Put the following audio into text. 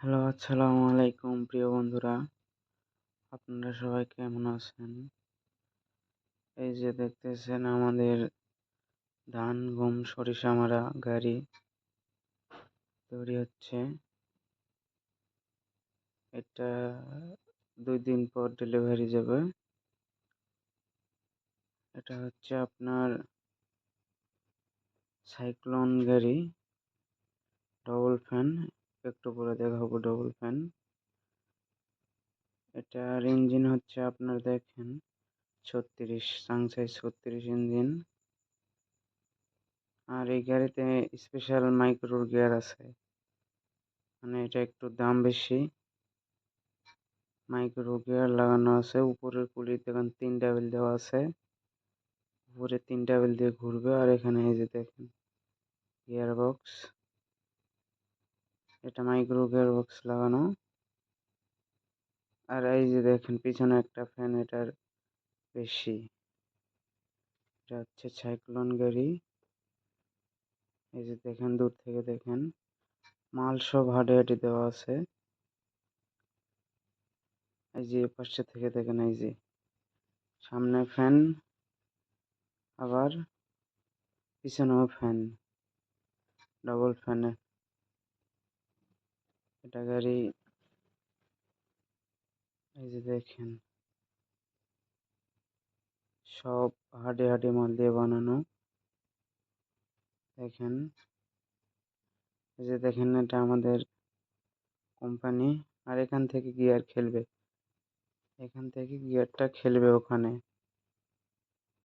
Hello, আসসালামু আলাইকুম প্রিয় বন্ধুরা। আপনারা সবাই কেমন আছেন? এই যে দেখতেছেন আমাদের ধান, গম, সরিষা মারা গাড়ি তৈরি হচ্ছে। এটা দুই দিন পর ডেলিভারি যাবে। এটা হচ্ছে আপনার সাইক্লোন গাড়ি ডবল ফ্যান একটু পরে দেখাবো ডবল ফ্যান এটার ইঞ্জিন হচ্ছে আপনার দেখেন ছত্রিশ সাংসাই ছত্রিশ ইঞ্জিন আর এই গাড়িতে স্পেশাল মাইক্রোর গিয়ার আছে। মানে এটা একটু দাম বেশি। মাইক্রো গিয়ার লাগানো আছে। উপরের পুলি দেখেন তিনটা বেল দেওয়া আছে। উপরে তিনটা বেল দিয়ে ঘুরবে। আর এখানে এই যে দেখেন গিয়ার বক্স এটা মাইক্রো গিয়ার বক্স লাগানো। আর এই যে দেখেন, পিছনে একটা ফ্যান এটার বেশি। এটা হচ্ছে সাইক্লোন গাড়ি এই যে দেখেন, দূর থেকে দেখেন, মাল সব হাডে হাডে দেওয়া আছে। এই যে পাশে থেকে দেখেন, এই যে সামনে ফ্যান আবার পিছনেও ফ্যান ডবল ফ্যানে এটা গাড়ি, এই যে দেখেন। সব হাডে হাডে মাল দিয়ে বানানো। দেখেন। এই যে দেখেন এটা আমাদের কোম্পানি। আর এখান থেকে গিয়ার খেলবে। এখান থেকে গিয়ারটা খেলবে ওখানে।